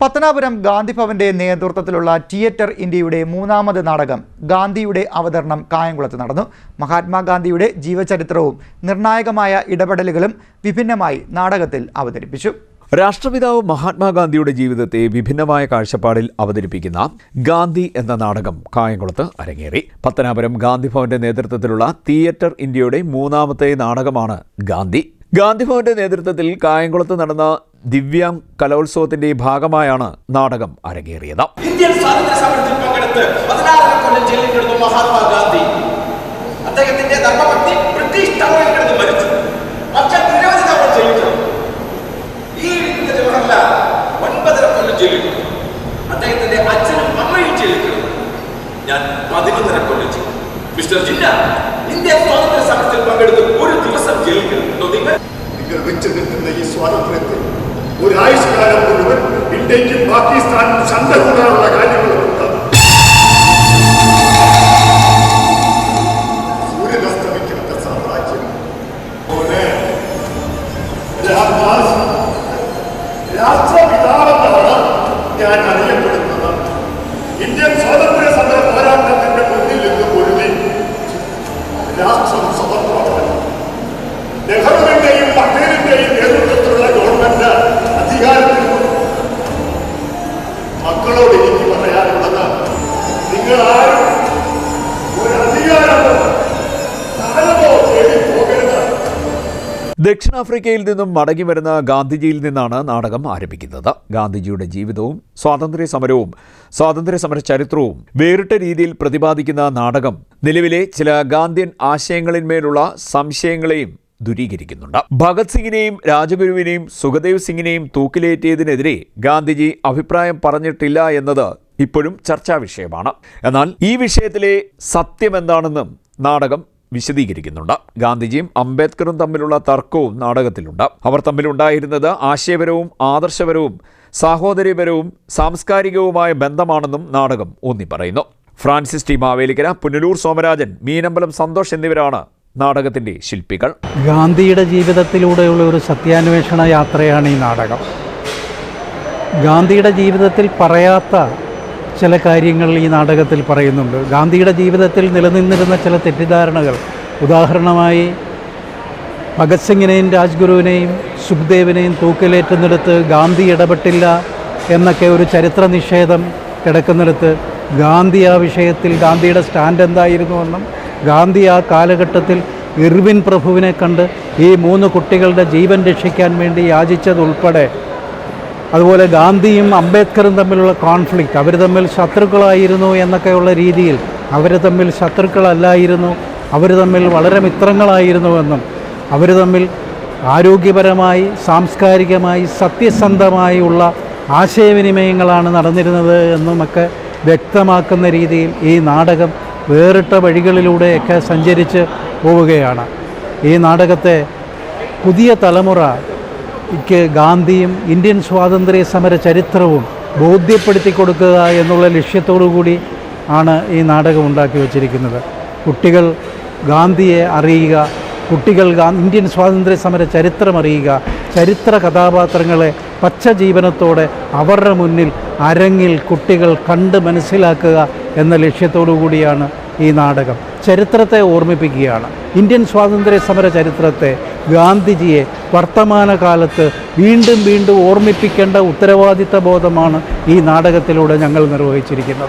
പത്തനാപുരം ഗാന്ധിഭവന്റെ നേതൃത്വത്തിലുള്ള തിയേറ്റർ ഇന്ത്യയുടെ മൂന്നാമത് നാടകം ഗാന്ധിയുടെ അവതരണം കായംകുളത്ത് നടന്നു. മഹാത്മാഗാന്ധിയുടെ ജീവചരിത്രവും നിർണായകമായ ഇടപെടലുകളും വിഭിന്നമായി നാടകത്തിൽ അവതരിപ്പിച്ചു. രാഷ്ട്രപിതാവ് മഹാത്മാഗാന്ധിയുടെ ജീവിതത്തെ വിഭിന്നമായ കാഴ്ചപ്പാടിൽ അവതരിപ്പിക്കുന്ന ഗാന്ധി എന്ന നാടകം കായംകുളത്ത് അരങ്ങേറി. പത്തനാപുരം ഗാന്ധിഭവന്റെ നേതൃത്വത്തിലുള്ള തിയേറ്റർ ഇന്ത്യയുടെ മൂന്നാമത്തെ നാടകമാണ് ഗാന്ധി. ഗാന്ധിഭവന്റെ നേതൃത്വത്തിൽ കായംകുളത്ത് നടന്ന ദിവ്യാം കലോത്സവത്തിന്റെ ഭാഗമായാണ് നാടകം അരങ്ങേറിയത്. ഇന്ത്യൻ സ്വാതന്ത്ര്യ സമരത്തിൽ പങ്കെടുത്ത് പതിനാറര കൊല്ലം ജയിലിൽ കിടന്നു മഹാത്മാഗാന്ധി അദ്ദേഹത്തിന്റെ ധർമ്മഭക്തി ബ്രിട്ടീഷ് മരിച്ചു. പക്ഷെ നിരവധി തവണ ജയിലിൽ ഈ ജവഹർലാൽ ഒൻപതര കൊല്ലം ജയിലിൽ അദ്ദേഹത്തിന്റെ അച്ഛനും അമ്മയും ജയിലിൽ ഞാൻ പതിനൊന്നര കൊല്ലം മിസ്റ്റർ ജിന്ന ഇന്ത്യൻ സ്വാതന്ത്ര്യ സമരത്തിൽ പങ്കെടുത്ത് ഒരു ദിവസം ജയിലിൽ കിടന്നു നിങ്ങൾ നിങ്ങൾ വെച്ച് നിൽക്കുന്ന ഈ സ്വാതന്ത്ര്യത്തിൽ ഒരായുഷ്കാലം മുഴുവൻ ഇന്ത്യക്കും പാകിസ്ഥാനും ചണ്ട കൂടാനുള്ള കാര്യങ്ങളുണ്ട് സൂര്യനസ്തമിക്കാത്ത സാമ്രാജ്യം. പോലെ രാഷ്ട്രപിതാവെന്നാണ് ഞാൻ അറിയപ്പെടുന്നത് ഇന്ത്യൻ സ്വാതന്ത്ര്യ സമര പോരാട്ടത്തിന്റെ മുന്നിൽ നിന്ന് പൊരുതി രാഷ്ട്രം സ്വതന്ത്രമാണ് നെഹ്റുവിന്റെയും പട്ടേലിന്റെയും നേതൃത്വത്തിലുള്ള ഗവൺമെന്റ് അധികാരത്തിൽ വന്നു. മക്കളോട് എനിക്ക് പറയാനുള്ളത് നിങ്ങൾ ഒരു ദക്ഷിണാഫ്രിക്കയിൽ നിന്നും മടങ്ങി വരുന്ന ഗാന്ധിജിയിൽ നിന്നാണ് നാടകം ആരംഭിക്കുന്നത്. ഗാന്ധിജിയുടെ ജീവിതവും സ്വാതന്ത്ര്യ സമരവും സ്വാതന്ത്ര്യ സമര ചരിത്രവും വേറിട്ട രീതിയിൽ പ്രതിപാദിക്കുന്ന നാടകം. നിലവിലെ ചില ഗാന്ധിയൻ ആശയങ്ങളിന്മേലുള്ള സംശയങ്ങളെയും ദൂരീകരിക്കുന്നുണ്ട്. ഭഗത് സിംഗിനെയും രാജഗുരുവിനെയും സുഖദേവ് സിംഗിനെയും തൂക്കിലേറ്റിയതിനെതിരെ ഗാന്ധിജി അഭിപ്രായം പറഞ്ഞിട്ടില്ല എന്നത് ഇപ്പോഴും ചർച്ചാ വിഷയമാണ്. എന്നാൽ ഈ വിഷയത്തിലെ സത്യം എന്താണെന്നും നാടകം വിശദീകരിക്കുന്നുണ്ട്. ഗാന്ധിജിയും അംബേദ്കറും തമ്മിലുള്ള തർക്കവും നാടകത്തിലുണ്ട്. അവർ തമ്മിലുണ്ടായിരുന്നത് ആശയപരവും ആദർശപരവും സാഹോദര്യപരവും സാംസ്കാരികവുമായ ബന്ധമാണെന്നും നാടകം ഊന്നി പറയുന്നു ഫ്രാൻസിസ് ടി മാവേലിക്കര പുനലൂർ സോമരാജൻ മീനമ്പലം സന്തോഷ് എന്നിവരാണ് നാടകത്തിന്റെ ശില്പികൾ. ഗാന്ധിയുടെ ജീവിതത്തിലൂടെയുള്ള ഒരു സത്യാന്വേഷണ യാത്രയാണ് ഈ നാടകം. ഗാന്ധിയുടെ ജീവിതത്തിൽ പറയാത്ത ചില കാര്യങ്ങൾ ഈ നാടകത്തിൽ പറയുന്നുണ്ട്. ഗാന്ധിയുടെ ജീവിതത്തിൽ നിലനിന്നിരുന്ന ചില തെറ്റിദ്ധാരണകൾ. ഉദാഹരണമായി ഭഗത് സിംഗിനെയും രാജ്ഗുരുവിനെയും സുഖ്ദേവിനെയും തൂക്കിലേറ്റുന്നിടത്ത് ഗാന്ധി ഇടപെട്ടില്ല എന്നൊക്കെ ഒരു ചരിത്ര നിഷേധം കിടക്കുന്നിടത്ത് ഗാന്ധി ആ വിഷയത്തിൽ ഗാന്ധിയുടെ സ്റ്റാൻഡ് എന്തായിരുന്നുവെന്നും ഗാന്ധി ആ കാലഘട്ടത്തിൽ ഇർവിൻ പ്രഭുവിനെ കണ്ട് ഈ മൂന്ന് കുട്ടികളുടെ ജീവൻ രക്ഷിക്കാൻ വേണ്ടി യാചിച്ചതുൾപ്പെടെ അതുപോലെ ഗാന്ധിയും അംബേദ്കറും തമ്മിലുള്ള കോൺഫ്ലിക്റ്റ് അവർ തമ്മിൽ ശത്രുക്കളായിരുന്നു എന്നൊക്കെയുള്ള രീതിയിൽ അവർ തമ്മിൽ ശത്രുക്കളല്ലായിരുന്നു അവർ തമ്മിൽ വളരെ മിത്രങ്ങളായിരുന്നുവെന്നും അവർ തമ്മിൽ ആരോഗ്യപരമായി സാംസ്കാരികമായി സത്യസന്ധമായുള്ള ആശയവിനിമയങ്ങളാണ് നടന്നിരുന്നത് എന്നുമൊക്കെ വ്യക്തമാക്കുന്ന രീതിയിൽ ഈ നാടകം വേറിട്ട വഴികളിലൂടെയൊക്കെ സഞ്ചരിച്ച് പോവുകയാണ്. ഈ നാടകത്തെ പുതിയ തലമുറ ക്ക് ഗാന്ധിയും ഇന്ത്യൻ സ്വാതന്ത്ര്യ സമര ചരിത്രവും ബോധ്യപ്പെടുത്തി കൊടുക്കുക എന്നുള്ള ലക്ഷ്യത്തോടു കൂടി ആണ് ഈ നാടകം ഉണ്ടാക്കി വച്ചിരിക്കുന്നത്. കുട്ടികൾ ഗാന്ധിയെ അറിയുക കുട്ടികൾ ഇന്ത്യൻ സ്വാതന്ത്ര്യ സമര ചരിത്രം അറിയുക ചരിത്ര കഥാപാത്രങ്ങളെ പച്ച ജീവനത്തോടെ അവരുടെ മുന്നിൽ അരങ്ങിൽ കുട്ടികൾ കണ്ട് മനസ്സിലാക്കുക എന്ന ലക്ഷ്യത്തോടു കൂടിയാണ് ഈ നാടകം. ചരിത്രത്തെ ഓർമ്മിപ്പിക്കുകയാണ്. ഇന്ത്യൻ സ്വാതന്ത്ര്യ സമര ചരിത്രത്തെ ഗാന്ധിജിയെ വർത്തമാനകാലത്ത് വീണ്ടും വീണ്ടും ഓർമ്മിപ്പിക്കേണ്ട ഉത്തരവാദിത്ത ബോധമാണ് ഈ നാടകത്തിലൂടെ ഞങ്ങൾ നിർവഹിച്ചിരിക്കുന്നത്.